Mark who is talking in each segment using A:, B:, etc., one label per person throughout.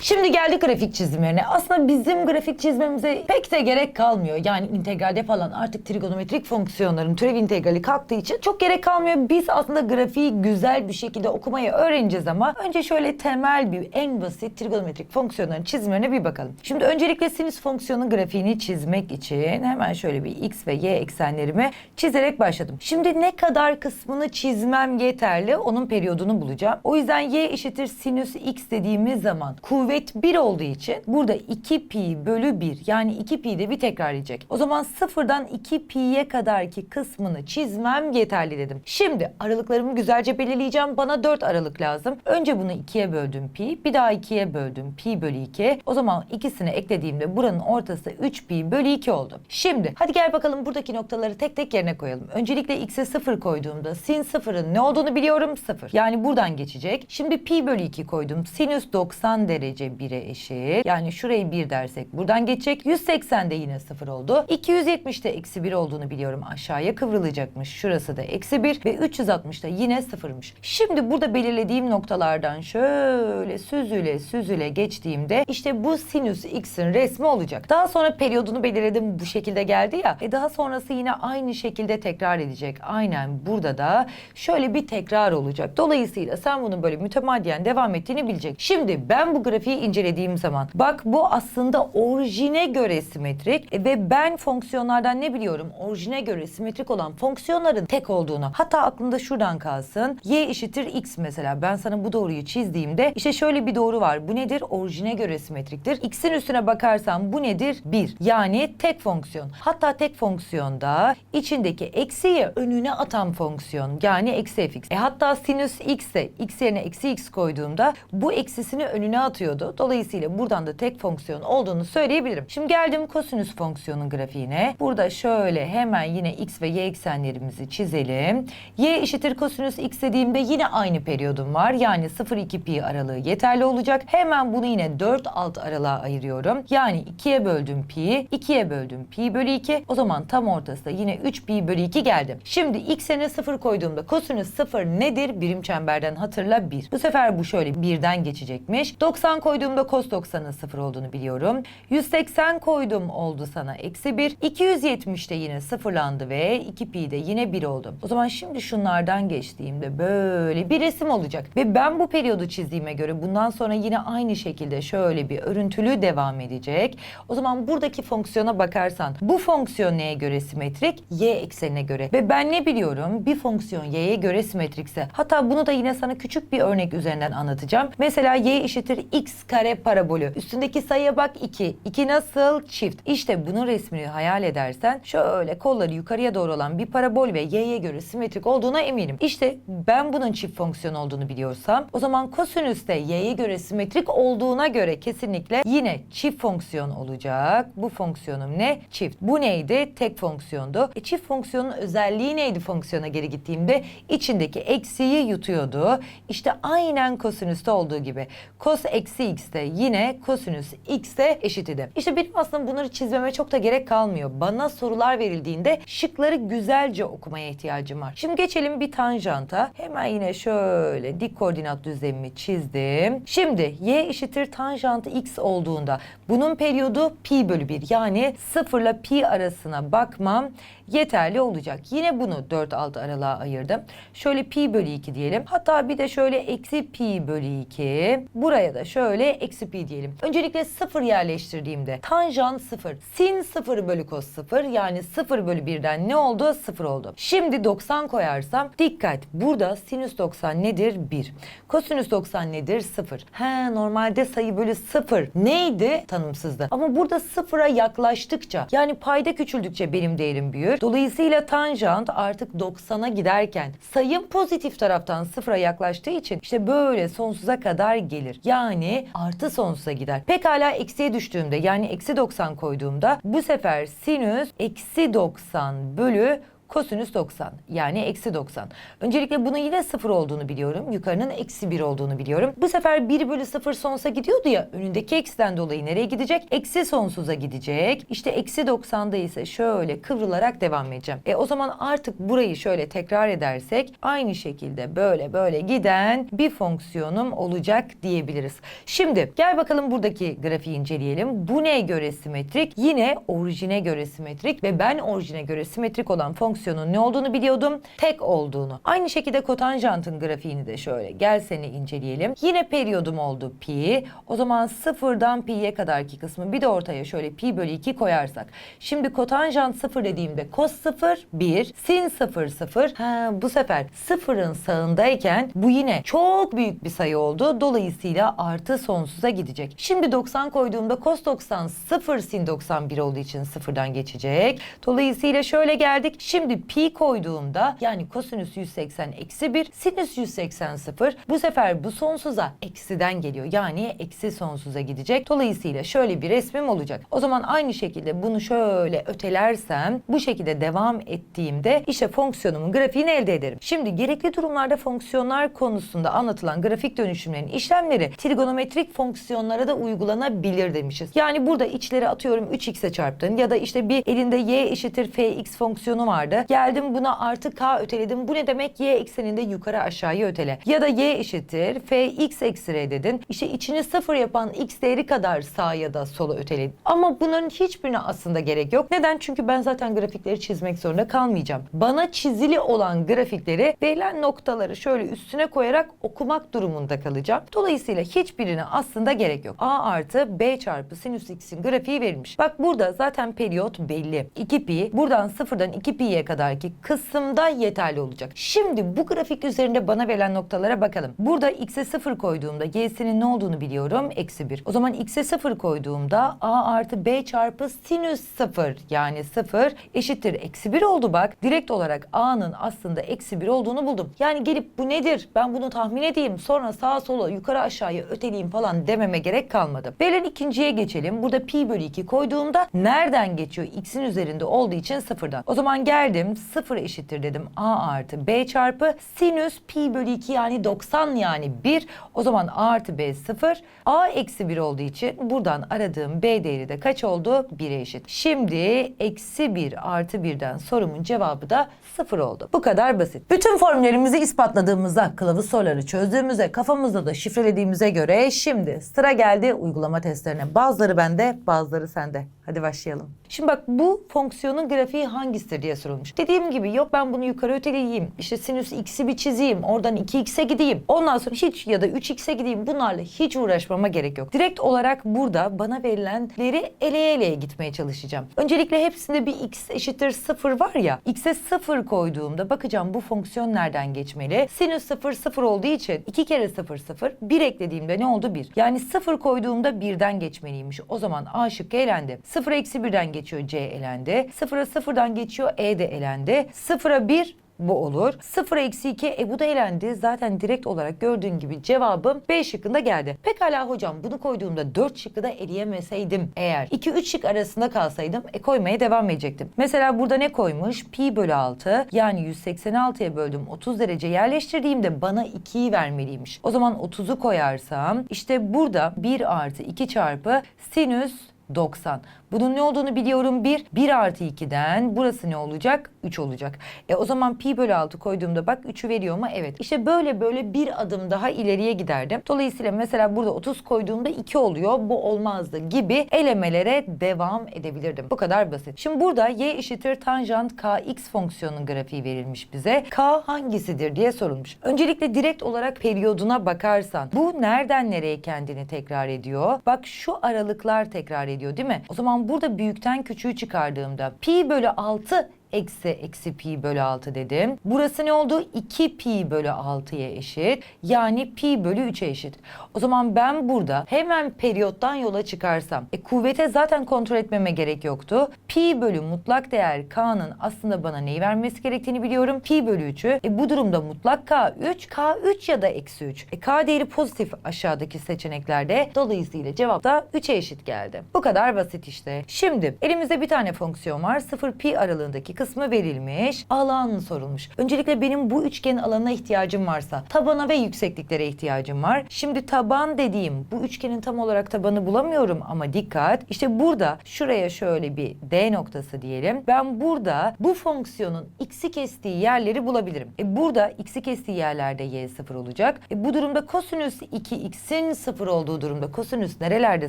A: Şimdi geldik grafik çizimlerine. Aslında bizim grafik çizmemize pek de gerek kalmıyor. Yani integralde falan artık trigonometrik fonksiyonların türev integrali kalktığı için çok gerek kalmıyor. Biz aslında grafiği güzel bir şekilde okumayı öğreneceğiz ama önce şöyle temel bir en basit trigonometrik fonksiyonların çizimlerine bir bakalım. Şimdi öncelikle sinüs fonksiyonun grafiğini çizmek için hemen şöyle bir x ve y eksenlerimi çizerek başladım. Şimdi ne kadar kısmını çizmem yeterli onun periyodunu bulacağım. O yüzden y eşittir sinüs x dediğimiz zaman kuvvet 1 olduğu için burada 2 pi bölü 1 yani 2 pi de bir tekrarlayacak. O zaman sıfırdan 2 pi'ye kadarki kısmını çizmem yeterli dedim. Şimdi aralıklarımı güzelce belirleyeceğim. Bana 4 aralık lazım. Önce bunu 2'ye böldüm pi. Bir daha 2'ye böldüm pi bölü 2. O zaman ikisini eklediğimde buranın ortası 3 pi bölü 2 oldu. Şimdi hadi gel bakalım buradaki noktaları tek tek yerine koyalım. Öncelikle x'e 0 koyduğumda sin 0'ın ne olduğunu biliyorum 0. Yani buradan geçecek. Şimdi pi bölü 2 koydum. Sinüs 90 derece 1'e eşit. Yani şurayı 1 dersek buradan geçecek. 180 de yine 0 oldu. 270 de eksi 1 olduğunu biliyorum. Aşağıya kıvrılacakmış. Şurası da eksi 1 ve 360 da yine 0'mış. Şimdi burada belirlediğim noktalardan şöyle süzüle süzüle geçtiğimde işte bu sinüs x'in resmi olacak. Daha sonra periyodunu belirledim bu şekilde geldi ya. E daha sonrası yine aynı şekilde tekrar edecek. Aynen burada da şöyle bir tekrar olacak. Dolayısıyla sen bunun böyle mütemadiyen devam ettiğini bilecek. Şimdi ben bu grafiği incelediğim zaman bak bu aslında orijine göre simetrik ve ben fonksiyonlardan ne biliyorum? Orijine göre simetrik olan fonksiyonların tek olduğunu. Hatta aklında şuradan kalsın. Y eşittir x mesela. Ben sana bu doğruyu çizdiğimde işte şöyle bir doğru var. Bu nedir? Orijine göre simetriktir. X'in üstüne bakarsan bu nedir? 1. Yani tek fonksiyon. Hatta tek fonksiyonda içindeki eksiyi önüne atan fonksiyon. Yani eksi fx. E hatta sinüs x de x yerine eksi x koyduğumda bu eksisini önüne atıyordu. Dolayısıyla buradan da tek fonksiyon olduğunu söyleyebilirim. Şimdi geldim kosinüs fonksiyonun grafiğine. Burada şöyle hemen yine x ve y eksenlerimizi çizelim. Y eşittir kosinüs x dediğimde yine aynı periyodum var. Yani 0-2 pi aralığı yeterli olacak. Hemen bunu yine 4 alt aralığa ayırıyorum. Yani 2'ye böldüm pi, 2'ye böldüm pi bölü 2. O zaman tam ortası yine 3 pi bölü 2 geldi. Şimdi x yerine 0 koyduğumda kosinüs 0 nedir? Birim çemberden hatırla 1. Bu sefer bu şöyle 1'den geçecekmiş. 90 koyduğumda cos 90'ın 0 olduğunu biliyorum. 180 koydum oldu sana eksi 1. 270 de yine sıfırlandı ve 2 pi de yine 1 oldu. O zaman şimdi şunlardan geçtiğimde böyle bir resim olacak. Ve ben bu periyodu çizdiğime göre bundan sonra yine aynı şekilde şöyle bir örüntülü devam edecek. O zaman buradaki fonksiyona bakarsan bu fonksiyon neye göre simetrik? Y eksenine göre. Ve ben ne biliyorum? Bir fonksiyon y'ye göre simetrikse. Hatta bunu da yine sana küçük bir örnek üzerinden anlatacağım. Mesela y eşittir x kare parabolü. Üstündeki sayıya bak 2. 2 nasıl? Çift. İşte bunun resmini hayal edersen şöyle kolları yukarıya doğru olan bir parabol ve y'ye göre simetrik olduğuna eminim. İşte ben bunun çift fonksiyon olduğunu biliyorsam o zaman kosinüs de y'ye göre simetrik olduğuna göre kesinlikle yine çift fonksiyon olacak. Bu fonksiyonum ne? Çift. Bu neydi? Tek fonksiyondu. E, çift fonksiyonun özelliği neydi fonksiyona geri gittiğimde? içindeki eksiyi yutuyordu. İşte aynen kosinüste olduğu gibi. Kos eksi x de yine kosinüs x de eşit idi. İşte benim aslında bunları çizmeme çok da gerek kalmıyor. Bana sorular verildiğinde şıkları güzelce okumaya ihtiyacım var. Şimdi geçelim bir tanjanta. Hemen yine şöyle dik koordinat düzlemimi çizdim. Şimdi y eşittir tanjantı x olduğunda bunun periyodu pi bölü 1 yani 0 ile pi arasına bakmam yeterli olacak. Yine bunu 4 alt aralığa ayırdım. Şöyle pi bölü 2 diyelim. Hatta bir de şöyle eksi pi bölü 2. Buraya da şöyle eksi pi diyelim. Öncelikle 0 yerleştirdiğimde tanjant 0. Sin 0 bölü cos 0 yani 0 bölü 1'den ne oldu? 0 oldu. Şimdi 90 koyarsam dikkat burada sinüs 90 nedir? 1. Kosinüs 90 nedir? 0. He normalde sayı bölü 0 neydi? Tanımsızdı. Ama burada 0'a yaklaştıkça yani payda küçüldükçe benim değerim büyür. Dolayısıyla tanjant artık 90'a giderken sayım pozitif taraftan 0'a yaklaştığı için işte böyle sonsuza kadar gelir. Yani artı sonsuza gider. Pekala eksiye düştüğümde yani eksi 90 koyduğumda bu sefer sinüs eksi 90 bölü Kosinüs 90 yani eksi 90. Öncelikle bunun yine sıfır olduğunu biliyorum. Yukarının eksi 1 olduğunu biliyorum. Bu sefer 1 bölü 0 sonsuza gidiyordu ya. Önündeki eksiden dolayı nereye gidecek? Eksi sonsuza gidecek. İşte eksi 90'da ise şöyle kıvrılarak devam edeceğim. E o zaman artık burayı şöyle tekrar edersek aynı şekilde böyle böyle giden bir fonksiyonum olacak diyebiliriz. Şimdi gel bakalım buradaki grafiği inceleyelim. Bu neye göre simetrik? Yine orijine göre simetrik ve ben orijine göre simetrik olan fonksiyonun ne olduğunu biliyordum. Tek olduğunu. Aynı şekilde kotanjantın grafiğini de şöyle gel seni inceleyelim. Yine periyodum oldu pi. O zaman sıfırdan pi'ye kadarki kısmı bir de ortaya şöyle pi bölü 2 koyarsak. Şimdi kotanjant sıfır dediğimde cos sıfır 1, sin sıfır sıfır. Ha, bu sefer sıfırın sağındayken bu yine çok büyük bir sayı oldu. Dolayısıyla artı sonsuza gidecek. Şimdi 90 koyduğumda cos 90 0 sin 91 olduğu için sıfırdan geçecek. Dolayısıyla şöyle geldik. Şimdi pi koyduğumda yani kosinüs 180 eksi 1 sinüs 180 0 bu sefer bu sonsuza eksiden geliyor. Yani eksi sonsuza gidecek. Dolayısıyla şöyle bir resmim olacak. O zaman aynı şekilde bunu şöyle ötelersem bu şekilde devam ettiğimde işte fonksiyonumun grafiğini elde ederim. Şimdi gerekli durumlarda fonksiyonlar konusunda anlatılan grafik dönüşümlerin işlemleri trigonometrik fonksiyonlara da uygulanabilir demişiz. Yani burada içleri atıyorum 3x'e çarptın ya da işte bir elinde y eşittir fx fonksiyonu vardı. Geldim buna artı k öteledim. Bu ne demek? Y ekseninde yukarı aşağıya ötele. Ya da y eşittir fx eksi r dedin. İşte içini sıfır yapan x değeri kadar sağa ya da sola ötele. Ama bunların hiçbirine aslında gerek yok. Neden? Çünkü ben zaten grafikleri çizmek zorunda kalmayacağım. Bana çizili olan grafikleri verilen noktaları şöyle üstüne koyarak okumak durumunda kalacağım. Dolayısıyla hiçbirine aslında gerek yok. A artı B çarpı sinüs x'in grafiği verilmiş. Bak burada zaten periyot belli. 2pi buradan sıfırdan 2pi'ye kadarki kısımda yeterli olacak. Şimdi bu grafik üzerinde bana verilen noktalara bakalım. Burada x'e 0 koyduğumda y'sinin ne olduğunu biliyorum. Eksi 1. O zaman x'e 0 koyduğumda a artı b çarpı sinüs 0 yani 0 eşittir eksi 1 oldu bak. Direkt olarak a'nın aslında eksi 1 olduğunu buldum. Yani gelip bu nedir? Ben bunu tahmin edeyim. Sonra sağa sola yukarı aşağıya öteleyeyim falan dememe gerek kalmadı. Verilen ikinciye geçelim. Burada pi bölü 2 koyduğumda nereden geçiyor? x'in üzerinde olduğu için sıfırdan. O zaman geldim 0 eşittir dedim. a artı b çarpı sinüs pi bölü 2 yani 90 yani 1. O zaman a artı b 0. a eksi 1 olduğu için buradan aradığım b değeri de kaç oldu? 1'e eşit. Şimdi eksi 1 artı 1'den sorumun cevabı da 0 oldu. Bu kadar basit. Bütün formüllerimizi ispatladığımızda, kılavuz soruları çözdüğümüzde, kafamızda da şifrelediğimize göre şimdi sıra geldi uygulama testlerine. Bazıları bende, bazıları sende. Hadi başlayalım. Şimdi bak bu fonksiyonun grafiği hangisidir diye sorulmuş. Dediğim gibi yok ben bunu yukarı öteleyeyim. İşte sinüs x'i bir çizeyim. Oradan 2x'e gideyim. Ondan sonra hiç ya da 3x'e gideyim. Bunlarla hiç uğraşmama gerek yok. Direkt olarak burada bana verilenleri eleye eleye gitmeye çalışacağım. Öncelikle hepsinde bir x eşittir 0 var ya. x'e 0 koyduğumda bakacağım bu fonksiyon nereden geçmeli? Sinüs 0 0 olduğu için 2 kere 0 0 1 eklediğimde ne oldu? 1. Yani 0 koyduğumda 1'den geçmeliymiş. O zaman A şıkkı elendi. 0 eksi 1'den geçiyor C elendi. 0'a 0'dan geçiyor E de elendi. 0'a 1 bu olur. 0 eksi 2 e bu da elendi. Zaten direkt olarak gördüğün gibi cevabım B şıkkında geldi. Pekala hocam bunu koyduğumda 4 şıkkı da eleyemeseydim eğer 2-3 şık arasında kalsaydım e koymaya devam edecektim. Mesela burada ne koymuş? Pi bölü 6 yani 186'ya böldüm 30 derece yerleştirdiğimde bana 2'yi vermeliymiş. O zaman 30'u koyarsam işte burada 1 artı 2 çarpı sinüs 90. Bunun ne olduğunu biliyorum 1. 1 artı 2'den burası ne olacak? 3 olacak. E o zaman pi bölü 6 koyduğumda bak 3'ü veriyor mu? Evet. İşte böyle böyle bir adım daha ileriye giderdim. Dolayısıyla mesela burada 30 koyduğumda 2 oluyor. Bu olmazdı gibi elemelere devam edebilirdim. Bu kadar basit. Şimdi burada y eşittir tanjant kx fonksiyonunun grafiği verilmiş bize. K hangisidir diye sorulmuş. Öncelikle direkt olarak periyoduna bakarsan bu nereden nereye kendini tekrar ediyor? Bak şu aralıklar tekrar ediyor değil mi? O zaman burada büyükten küçüğü çıkardığımda pi bölü 6 eksi eksi pi bölü 6 dedim. Burası ne oldu? 2 pi bölü 6'ya eşit. Yani pi bölü 3'e eşit. O zaman ben burada hemen periyottan yola çıkarsam e, kuvvete zaten kontrol etmeme gerek yoktu. Pi bölü mutlak değer k'nın aslında bana neyi vermesi gerektiğini biliyorum. Pi bölü 3'ü. E, bu durumda mutlak k 3, k 3 ya da eksi 3. E, k değeri pozitif aşağıdaki seçeneklerde. Dolayısıyla cevap da 3'e eşit geldi. Bu kadar basit işte. Şimdi elimizde bir tane fonksiyon var. 0 pi aralığındaki kısmı verilmiş. Alan sorulmuş. Öncelikle benim bu üçgenin alanına ihtiyacım varsa tabana ve yüksekliklere ihtiyacım var. Şimdi taban dediğim bu üçgenin tam olarak tabanı bulamıyorum ama dikkat. İşte burada şuraya şöyle bir D noktası diyelim. Ben burada bu fonksiyonun x'i kestiği yerleri bulabilirim. E burada x'i kestiği yerlerde y sıfır olacak. E bu durumda kosinüs 2x'in sıfır olduğu durumda kosinüs nerelerde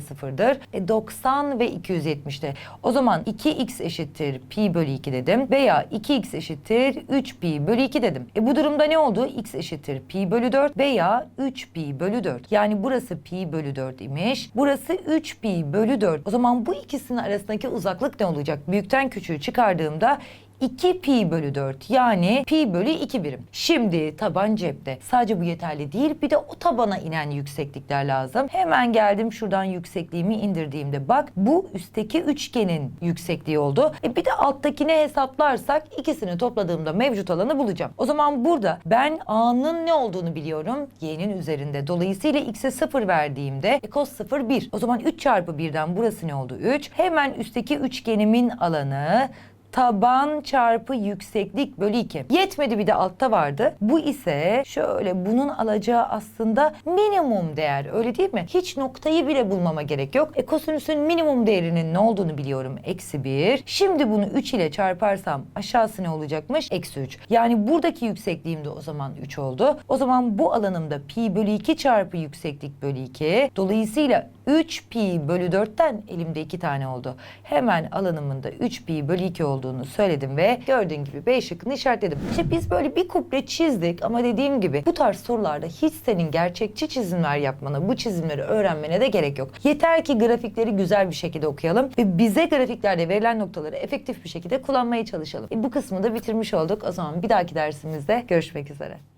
A: sıfırdır? E 90 ve 270'te. O zaman 2x eşittir pi bölü 2 dedim veya 2x eşittir 3 pi bölü 2 dedim. E bu durumda ne oldu? x eşittir pi bölü 4 veya 3 pi bölü 4. Yani burası pi bölü 4 imiş. Burası 3 pi bölü 4. O zaman bu ikisinin arasındaki uzaklık ne olacak? Büyükten küçüğü çıkardığımda 2 pi bölü 4 yani pi bölü 2 birim. Şimdi taban cepte. Sadece bu yeterli değil bir de o tabana inen yükseklikler lazım. Hemen geldim şuradan yüksekliğimi indirdiğimde bak bu üstteki üçgenin yüksekliği oldu. E bir de alttakini hesaplarsak ikisini topladığımda mevcut alanı bulacağım. O zaman burada ben A'nın ne olduğunu biliyorum. Y'nin üzerinde. Dolayısıyla X'e 0 verdiğimde e, cos 0 1. O zaman 3 çarpı 1'den burası ne oldu? 3. Hemen üstteki üçgenimin alanı taban çarpı yükseklik bölü 2. Yetmedi bir de altta vardı. Bu ise şöyle bunun alacağı aslında minimum değer öyle değil mi? Hiç noktayı bile bulmama gerek yok. E kosinüsün minimum değerinin ne olduğunu biliyorum. Eksi 1. Şimdi bunu 3 ile çarparsam aşağısı ne olacakmış? Eksi 3. Yani buradaki yüksekliğim de o zaman 3 oldu. O zaman bu alanımda pi bölü 2 çarpı yükseklik bölü 2. Dolayısıyla 3 pi bölü 4'ten elimde 2 tane oldu. Hemen alanımın da 3 pi bölü 2 olduğunu söyledim ve gördüğün gibi B şıkkını işaretledim. İşte biz böyle bir kuple çizdik ama dediğim gibi bu tarz sorularda hiç senin gerçekçi çizimler yapmana, bu çizimleri öğrenmene de gerek yok. Yeter ki grafikleri güzel bir şekilde okuyalım ve bize grafiklerde verilen noktaları efektif bir şekilde kullanmaya çalışalım. E, bu kısmı da bitirmiş olduk. O zaman bir dahaki dersimizde görüşmek üzere.